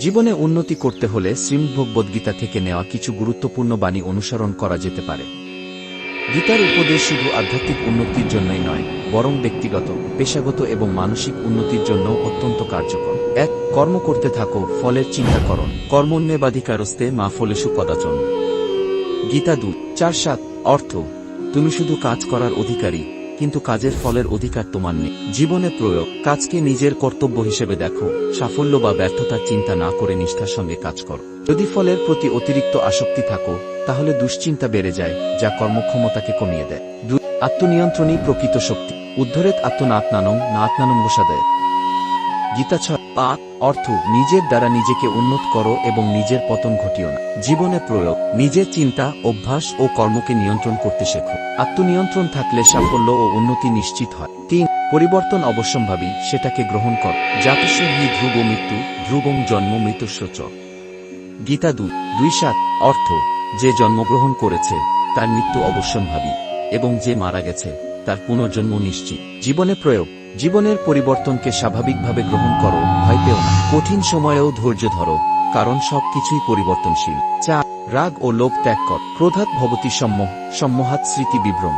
জীবনে উন্নতি করতে হলে শ্রীমদ্ভগবদ্গীতা থেকে নেওয়া কিছু গুরুত্বপূর্ণ বাণী অনুসরণ করা যেতে পারে। গীতার উপদেশ শুধু আধ্যাত্মিক উন্নতির জন্যই নয়, বরং ব্যক্তিগত, পেশাগত এবং মানসিক উন্নতির জন্য অত্যন্ত কার্যকর। এক, কর্ম করতে থাকো, ফলের চিন্তা করো। কর্মণ্যেবাধিকারস্তে মা ফলেশু কদাচন গীতা দু চার সাত, অর্থ। তুমি শুধু কাজ করার অধিকারী কিন্তু কাজের ফলের অধিকার তোমার নেই। জীবনে প্রয়োগ, কাজকে নিজের কর্তব্য হিসেবে দেখো। সাফল্য বা ব্যর্থতার চিন্তা না করে নিষ্ঠার সঙ্গে কাজ করো। যদি ফলের প্রতি অতিরিক্ত আসক্তি থাকো, তাহলে দুশ্চিন্তা বেড়ে যায়, যা কর্মক্ষমতাকে কমিয়ে দেয়। আত্মনিয়ন্ত্রণই প্রকৃত শক্তি। উদ্ধরেত আত্মনাত্মানম না আত্মানম দেয়। গীতা ছয় পাক অর্থ, নিজের দ্বারা নিজেকে উন্নত করো এবং নিজের পতন ঘটিও না। জীবনে প্রয়োগ, নিজের চিন্তা, অভ্যাস ও কর্মকে নিয়ন্ত্রণ করতে শেখো। আত্মনিয়ন্ত্রণ থাকলে সাফল্য ও উন্নতি নিশ্চিত হয়। তিন, পরিবর্তন অবশ্যম্ভাবী, সেটাকে গ্রহণ কর। জাতিস্ব ধ্রুব মৃত্যু, ধ্রুবং জন্ম মৃত্যুস্ব চ গীতা দু দুই সাত, অর্থ, যে জন্মগ্রহণ করেছে, তার মৃত্যু অবশ্যম্ভাবী এবং যে মারা গেছে, তার পুনর্জন্ম নিশ্চিত। জীবনে প্রয়োগ জীবনের পরিবর্তনকে স্বাভাবিকভাবে গ্রহণ করো, ভয় পেও না। কঠিন সময়েও ধৈর্য ধরো, কারণ সবকিছুই পরিবর্তনশীল। চা রাগ ও লোভ ত্যাগ কর। ক্রোধাৎ ভবতী সম্মোহ সম্মোহাত স্মৃতি বিভ্রম।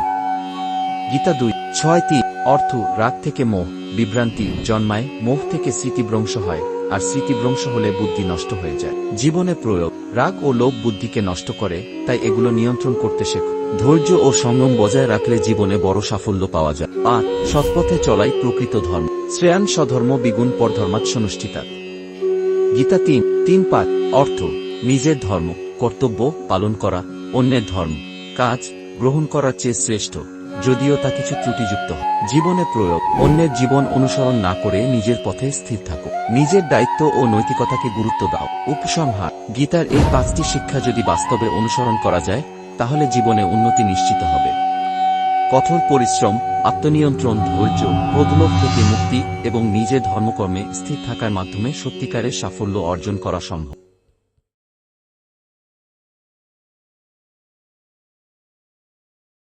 গীতা দুই, ছয় তিন, অর্থ, রাগ থেকে মোহ, বিভ্রান্তি জন্মায়, মোহ থেকে স্মৃতিভ্রংশ হয়, আর স্মৃতিভ্রংশ হলে বুদ্ধি নষ্ট হয়ে যায়। জীবনে প্রয়োগ, রাগ ও লোভ বুদ্ধিকে নষ্ট করে, তাই এগুলো নিয়ন্ত্রণ করতে শেখ। ধৈর্য ও সংযম বজায় রাখলে জীবনে বড় সাফল্য পাওয়া যায়। পাঁচ সৎপথে চলাই প্রকৃত ধর্ম। শ্রেয়ান স্বধর্ম বিগুণ পরধর্মাৎসনুষ্ঠিতা গীতা তিন তিন পাঁচ অর্থ, নিজের ধর্ম, কর্তব্য পালন করা, অন্যের ধর্ম, কাজ গ্রহণ করার চেয়ে শ্রেষ্ঠ, যদিও তা কিছু ত্রুটিযুক্ত। জীবনে প্রয়োগ, অন্যের জীবন অনুসরণ না করে নিজের পথে স্থির থাকো। নিজের দায়িত্ব ও নৈতিকতাকে গুরুত্ব দাও। উপসংহার, গীতার এই পাঁচটি শিক্ষা যদি বাস্তবে অনুসরণ করা যায়, তাহলে জীবনে উন্নতি নিশ্চিত হবে। কঠোর পরিশ্রম, আত্মনিয়ন্ত্রণ, ধৈর্য প্রদলোভ থেকে মুক্তি এবং নিজের ধর্মকর্মে স্থির থাকার মাধ্যমে সত্যিকারের সাফল্য অর্জন করা সম্ভব।